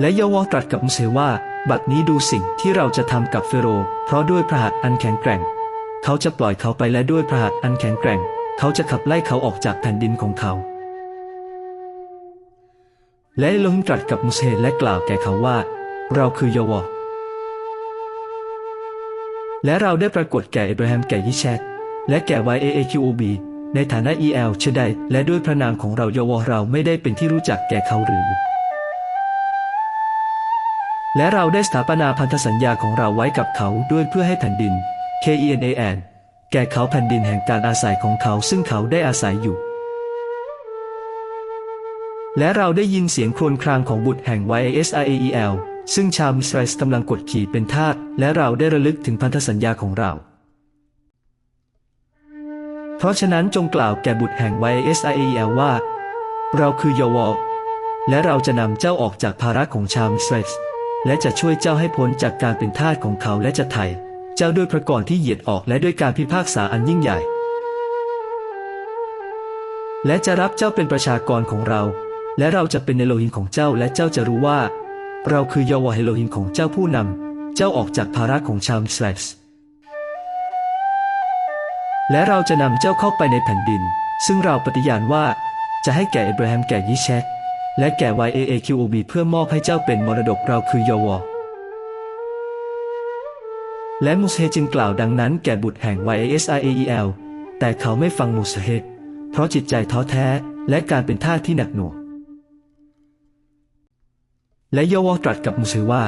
และยาวอตรัสกับมุเซว่า บัดนี้ดูสิ่งที่เราจะทำกับเฟโร เพราะด้วยพระหัตถ์อันแข็งแกร่ง เขาจะปล่อยเขาไปและด้วยพระหัตถ์อันแข็งแกร่ง เขาจะขับไล่เขาออกจากแผ่นดินของเขา และลฮิมตรัสกับมุเซและกล่าวแก่เขาว่า เราคือยาวอและเราได้ปรากฏแก่เอบราฮัมแก่ยิแชกและแก่ YAAQOB ในฐานะ EL เชไดและด้วยพระนามของเรายาวอเราไม่ได้เป็นที่รู้จักแก่เขาหรือ และเราได้สถาปนาพันธสัญญาของเราไว้กับเขาด้วยเพื่อให้แผ่นดิน KENAN แก่เขาแผ่นดินแห่งการอาศัยของเขาซึ่งเขาได้อาศัยอยู่ และเราได้ยินเสียงครวญครางของบุตรแห่ง YASIAEL ซึ่งชาวมิสไรส์กำลังกดขี่เป็นทาสและเราได้ระลึกถึงพันธสัญญาของเรา เพราะฉะนั้นจงกล่าวแก่บุตรแห่ง YSIAL ว่า เราคือยาวอและเราจะนำเจ้าออกจากภาระของชาวมิสไรส์ และจะช่วยเจ้าให้พ้นจากการเป็นทาสของเขาและจะไถ่เจ้าด้วยพระกรที่เหยียดออกและด้วยการพิพากษาอันยิ่งใหญ่ และจะรับเจ้าเป็นประชากรของเรา และเราจะเป็นเอโลหิมของเจ้าและเจ้าจะรู้ว่า เราคือยาวอเอโลหิมของเจ้าผู้นำเจ้าออกจากภาระของชาวสไรส์และเราจะนำเจ้าเข้าไปในแผ่นดิน ซึ่งเราปฏิญาณว่าจะให้แก่เอบราฮัมแก่ยิแชก และแก่ YAAQOB เพื่อมอบให้เจ้าเป็นมรดกเราคือยาวอและมูเซจึงกล่าวดังนั้นแก่บุตรแห่ง YASIAEL แต่เขาไม่ฟังมูเซเพราะจิตใจท้อแท้และการเป็นท่าที่หนักหน่วงและยาวอตรัสกับมูเซว่า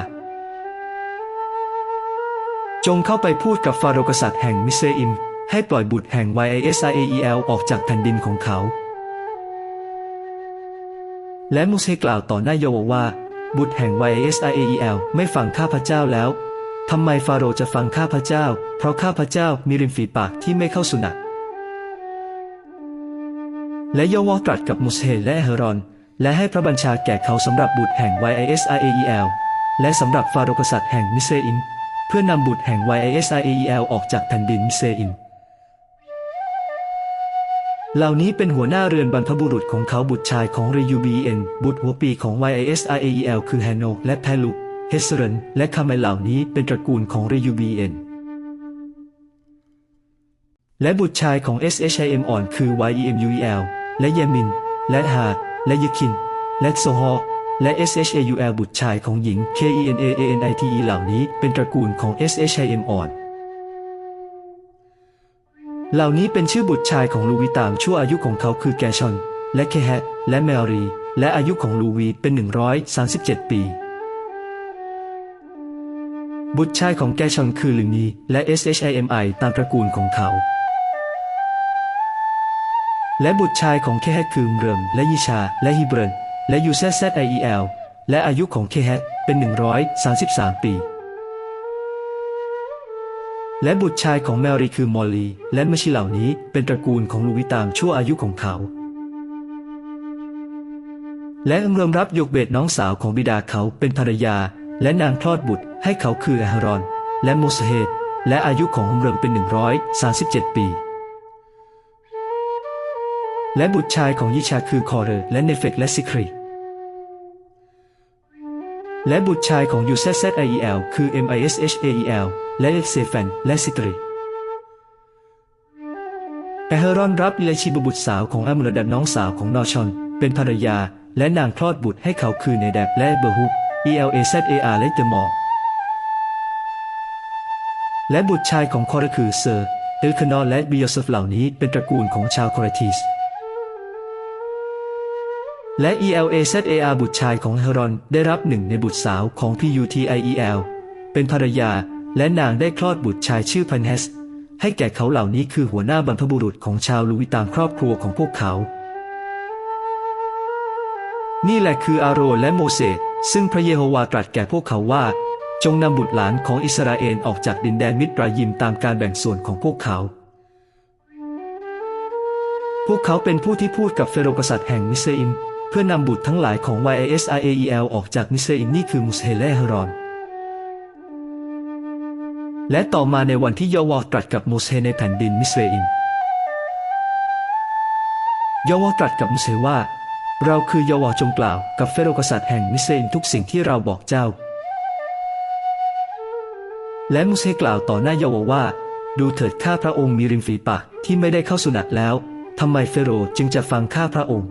จงเข้าไปพูดกับฟาโรกษัตริย์แห่งมิเรอิม ให้ปล่อยบุตรแห่ง YASIAEL ออกจากแผ่นดินของเขา และมูเซกล่าวต่อหน้าโยวว่า บุตรแห่ง YSIAEL ไม่ฟังข้าพเจ้าแล้วทำไมฟาโรห์จะฟังข้าพเจ้า เพราะข้าพเจ้ามีริมฝีปากที่ไม่เข้าสุนัขและโยวอตรัสกับมูเซและเฮรอน และให้พระบัญชาแก่เขาสำหรับบุตรแห่ง YASIAEL และสำหรับฟาโรห์กษัตริย์แห่งมิเรอิมเพื่อนำบุตรแห่ง YASIAEL ออกจากแผ่นดินมิเรอิม เหล่านี้เป็นหัวหน้าเรือนบรรพบุรุษของเขาบุตรชายของเรยูบีเอ็นบุตรหัวปีของ YASIAEL คือแฮโนและแพลุเฮสเรนและคาเมลเหล่านี้เป็นตระกูลของเรยูบีเอ็นและบุตรชายของ SHIM อ่อนคือ YEMUEL และเยมิน และฮาดและยคิน และโซฮอและ SHAUL บุตรชายของหญิง KENAANITE เหล่านี้เป็นตระกูลของ SHIM อ่อน เหล่านี้เป็นชื่อบุตรชายของลูวีตามชั่วอายุของเขาคือแกชอน และเคแฮและแมรี และอายุของลูวีเป็น 137 ปี บุตรชายของแกชอนคือลึงนีและ SHIMI ตามตระกูลของเขา และบุตรชายของเคแฮคือเริมและยิชา และฮิเบรนและยูเซซ IEL และอายุของเคแฮเป็น 133 ปี และบุตรชายของแมรี่คือมอลลีและมช่เหล่านี้เป็นตระกูลของลูวิตามชั่วอายุของเขา และอังเริมรับยกเบตน้องสาวของบิดาเขาเป็นภรรยา และนางคลอดบุตรให้เขาคือแอฮารอน และโมเสเฮดและอายุของอังเริมเป็น 137 ปี และบุตรชายของยิชาคือคอเรและเนเฟกและซิครีและบุตรชายของยูเซซ IEL คือ MISHAEL และเอเซฟนและซิตรีแอเฮรอนรับอิเลชิบบุตรสาวของอัมรดับน้องสาวของนอชอน เป็นภรรยาและนางคลอดบุตรให้เขาคือเนแดบและเบอร์ฮุก ELAZAR และเดมอร์และบุตรชายของคอรคือเซอร์เอลคานอและบิโยเซฟเหล่านี้เป็นตระกูลของชาวคอรติสและ ELAZAR บุตรชายของเฮรอนได้รับหนึ่งในบุตรสาวของ PUTIEL เป็นภรรยา และนางได้คลอดบุตรชายชื่อพันเฮส ให้แก่เขาเหล่านี้คือหัวหน้าบรรพบุรุษของชาวลูวิตามครอบครัวของพวกเขา นี่แหละคืออาโรและโมเสสซึ่งพระเยโฮวาตรัสแก่พวกเขาว่า จงนำบุตรหลานของอิสราเอลออกจากดินแดนมิตรายิมตามการแบ่งส่วนของพวกเขา พวกเขาเป็นผู้ที่พูดกับเฟโรกษัตริย์แห่งมิสเอิม เพื่อนำบุตรทั้งหลายของ YASIAEL ออกจากมิสเอิมนี่คือมุสเฮแลฮารอน และต่อมาในวันที่ยาวอตรัสกับโมเสในแผ่นดินมิสเรอิมยาวอตรัสกับโมเสว่า เราคือเยาวจงกล่าวกับเฟโรกษัตริย์แห่งมิสเรอินทุกสิ่งที่เราบอกเจ้า และมูเซกล่าวต่อหน้ายาวว่า ดูเถิดข้าพระองค์มีริมฝีปากที่ไม่ได้เข้าสุนัตแล้วทำไมเฟโรจึงจะฟังข้าพระองค์